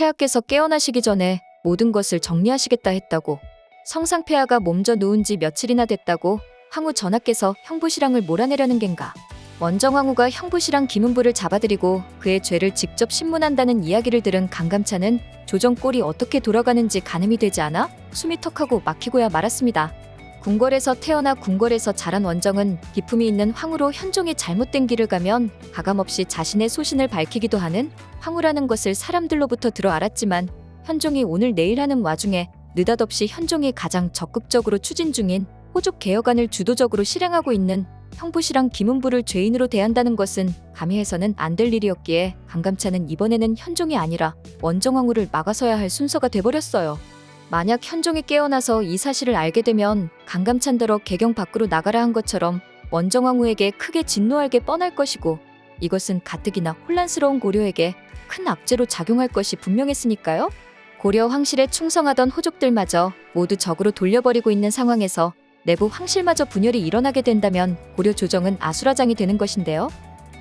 폐하께서 깨어나시기 전에 모든 것을 정리하시겠다 했다고. 성상 폐하가 몸져 누운 지 며칠이나 됐다고 황후 전하께서 형부시랑을 몰아내려는 겐가. 원정황후가 형부시랑 김은부를 잡아들이고 그의 죄를 직접 신문한다는 이야기를 들은 강감찬은 조정 꼴이 어떻게 돌아가는지 가늠이 되지 않아 숨이 턱하고 막히고야 말았습니다. 궁궐에서 태어나 궁궐에서 자란 원정은 기품이 있는 황후로 현종이 잘못된 길을 가면 가감없이 자신의 소신을 밝히기도 하는 황후라는 것을 사람들로부터 들어 알았지만 현종이 오늘 내일 하는 와중에 느닷없이 현종이 가장 적극적으로 추진 중인 호족 개혁안을 주도적으로 실행하고 있는 형부시랑 김은부를 죄인으로 대한다는 것은 감히 해서는 안 될 일이었기에 강감찬은 이번에는 현종이 아니라 원정왕후를 막아서야 할 순서가 돼버렸어요. 만약 현종이 깨어나서 이 사실을 알게 되면 강감찬더러 개경 밖으로 나가라 한 것처럼 원정왕후에게 크게 진노할 게 뻔할 것이고 이것은 가뜩이나 혼란스러운 고려에게 큰 악재로 작용할 것이 분명했으니까요. 고려 황실에 충성하던 호족들마저 모두 적으로 돌려버리고 있는 상황에서 내부 황실마저 분열이 일어나게 된다면 고려 조정은 아수라장이 되는 것인데요.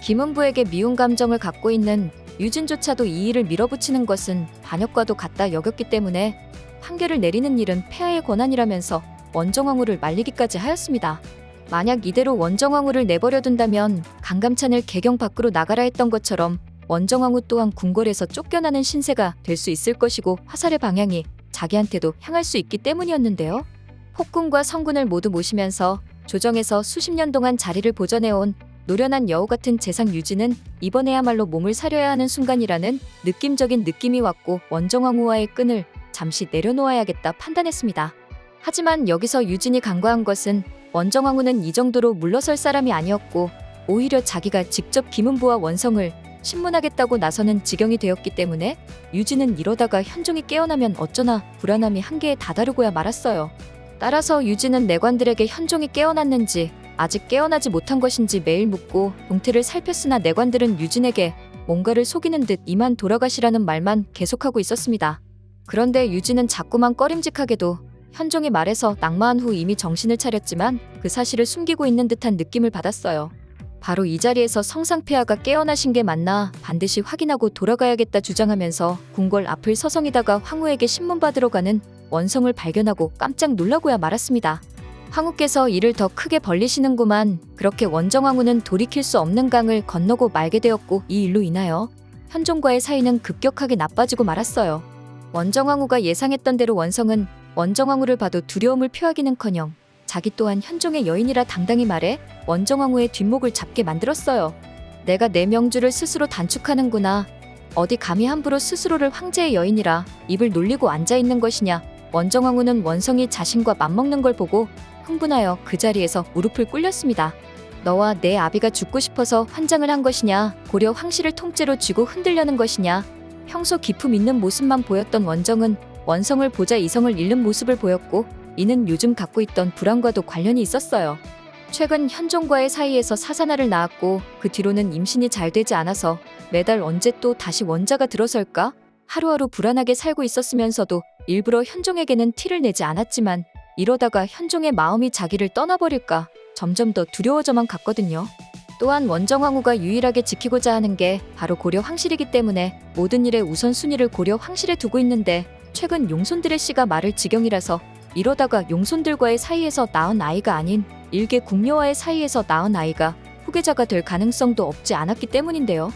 김은부에게 미운 감정을 갖고 있는 유진조차도 이 일을 밀어붙이는 것은 반역과도 같다 여겼기 때문에 판결을 내리는 일은 폐하의 권한이라면서 원정왕후를 말리기까지 하였습니다. 만약 이대로 원정왕후를 내버려둔다면 강감찬을 개경 밖으로 나가라 했던 것처럼 원정왕후 또한 궁궐에서 쫓겨나는 신세가 될 수 있을 것이고 화살의 방향이 자기한테도 향할 수 있기 때문이었는데요. 폭군과 성군을 모두 모시면서 조정에서 수십 년 동안 자리를 보전해온 노련한 여우 같은 재상 유지는 이번에야말로 몸을 사려야 하는 순간이라는 느낌적인 느낌이 왔고 원정왕후와의 끈을 잠시 내려놓아야겠다 판단했습니다. 하지만 여기서 유진이 간과한 것은 원정왕후는 이 정도로 물러설 사람이 아니었고 오히려 자기가 직접 김은부와 원성을 신문하겠다고 나서는 지경이 되었기 때문에 유진은 이러다가 현종이 깨어나면 어쩌나 불안함이 한계에 다다르고야 말았어요. 따라서 유진은 내관들에게 현종이 깨어났는지 아직 깨어나지 못한 것인지 매일 묻고 동태를 살폈으나 내관들은 유진에게 뭔가를 속이는 듯 이만 돌아가시라는 말만 계속하고 있었습니다. 그런데 유진은 자꾸만 꺼림직하게도 현종이 말해서 낙마한 후 이미 정신을 차렸지만 그 사실을 숨기고 있는 듯한 느낌을 받았어요. 바로 이 자리에서 성상폐하가 깨어나신 게 맞나 반드시 확인하고 돌아가야겠다 주장하면서 궁궐 앞을 서성이다가 황후에게 신문 받으러 가는 원성을 발견하고 깜짝 놀라고야 말았습니다. 황후께서 이를 더 크게 벌리시는구만. 그렇게 원정황후는 돌이킬 수 없는 강을 건너고 말게 되었고 이 일로 인하여 현종과의 사이는 급격하게 나빠지고 말았어요. 원정황후가 예상했던 대로 원성은 원정황후를 봐도 두려움을 표하기는커녕 자기 또한 현종의 여인이라 당당히 말해 원정황후의 뒷목을 잡게 만들었어요. 내가 내 명주를 스스로 단축하는구나. 어디 감히 함부로 스스로를 황제의 여인이라 입을 놀리고 앉아 있는 것이냐. 원정황후는 원성이 자신과 맞먹는 걸 보고 흥분하여 그 자리에서 무릎을 꿇렸습니다. 너와 내 아비가 죽고 싶어서 환장을 한 것이냐, 고려 황실을 통째로 쥐고 흔들려는 것이냐. 평소 기품 있는 모습만 보였던 원정은 원성을 보자 이성을 잃는 모습을 보였고, 이는 요즘 갖고 있던 불안과도 관련이 있었어요. 최근 현종과의 사이에서 사사나를 낳았고 그 뒤로는 임신이 잘 되지 않아서 매달 언제 또 다시 원자가 들어설까? 하루하루 불안하게 살고 있었으면서도 일부러 현종에게는 티를 내지 않았지만 이러다가 현종의 마음이 자기를 떠나버릴까 점점 더 두려워져만 갔거든요. 또한 원정황후가 유일하게 지키고자 하는 게 바로 고려 황실이기 때문에 모든 일의 우선순위를 고려 황실에 두고 있는데 최근 용손들의 씨가 말을 지경이라서 이러다가 용손들과의 사이에서 낳은 아이가 아닌 일개 궁녀와의 사이에서 낳은 아이가 후계자가 될 가능성도 없지 않았기 때문인데요.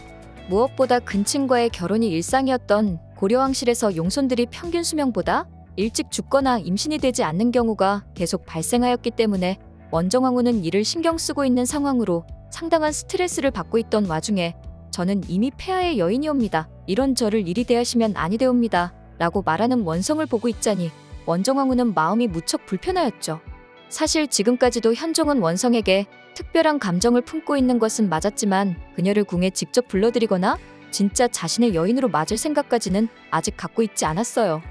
무엇보다 근친과의 결혼이 일상이었던 고려왕실에서 용손들이 평균 수명보다 일찍 죽거나 임신이 되지 않는 경우가 계속 발생하였기 때문에 원정왕후는 이를 신경 쓰고 있는 상황으로 상당한 스트레스를 받고 있던 와중에 저는 이미 폐하의 여인이옵니다. 이런 저를 이리 대하시면 아니 되옵니다. 라고 말하는 원성을 보고 있자니 원정왕후는 마음이 무척 불편하였죠. 사실 지금까지도 현종은 원성에게 특별한 감정을 품고 있는 것은 맞았지만 그녀를 궁에 직접 불러들이거나 진짜 자신의 여인으로 맞을 생각까지는 아직 갖고 있지 않았어요.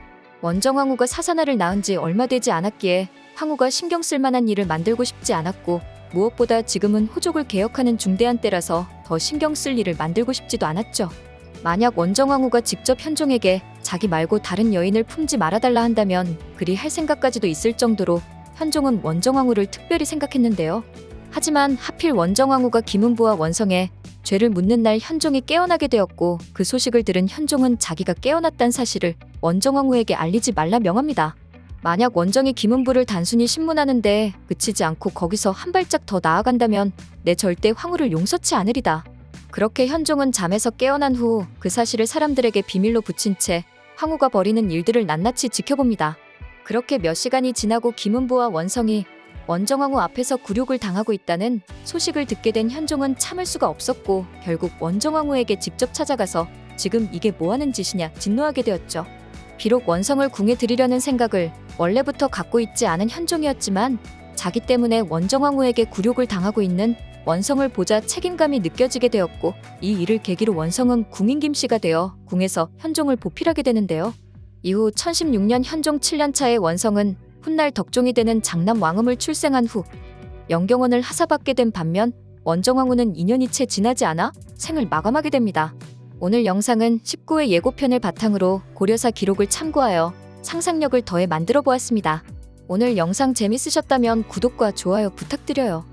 원정왕후가 사사나를 낳은 지 얼마 되지 않았기에 황후가 신경 쓸 만한 일을 만들고 싶지 않았고 무엇보다 지금은 호족을 개혁하는 중대한 때라서 더 신경 쓸 일을 만들고 싶지도 않았죠. 만약 원정왕후가 직접 현종에게 자기 말고 다른 여인을 품지 말아달라 한다면 그리 할 생각까지도 있을 정도로 현종은 원정왕후를 특별히 생각했는데요. 하지만 하필 원정왕후가 김은부와 원성에 죄를 묻는 날 현종이 깨어나게 되었고 그 소식을 들은 현종은 자기가 깨어났단 사실을 원정왕후에게 알리지 말라 명합니다. 만약 원정이 김은부를 단순히 신문하는데 그치지 않고 거기서 한 발짝 더 나아간다면 내 절대 황후를 용서치 않으리다. 그렇게 현종은 잠에서 깨어난 후 그 사실을 사람들에게 비밀로 붙인 채 황후가 벌이는 일들을 낱낱이 지켜봅니다. 그렇게 몇 시간이 지나고 김은부와 원성이 원정왕후 앞에서 굴욕을 당하고 있다는 소식을 듣게 된 현종은 참을 수가 없었고 결국 원정왕후에게 직접 찾아가서 지금 이게 뭐하는 짓이냐 진노하게 되었죠. 비록 원성을 궁에 들이려는 생각을 원래부터 갖고 있지 않은 현종이었지만 자기 때문에 원정왕후에게 굴욕을 당하고 있는 원성을 보자 책임감이 느껴지게 되었고 이 일을 계기로 원성은 궁인 김씨가 되어 궁에서 현종을 보필하게 되는데요. 이후 1016년 현종 7년 차의 원성은 훗날 덕종이 되는 장남 왕음을 출생한 후 영경원을 하사받게 된 반면 원정왕후는 2년이 채 지나지 않아 생을 마감하게 됩니다. 오늘 영상은 19회 예고편을 바탕으로 고려사 기록을 참고하여 상상력을 더해 만들어 보았습니다. 오늘 영상 재밌으셨다면 구독과 좋아요 부탁드려요.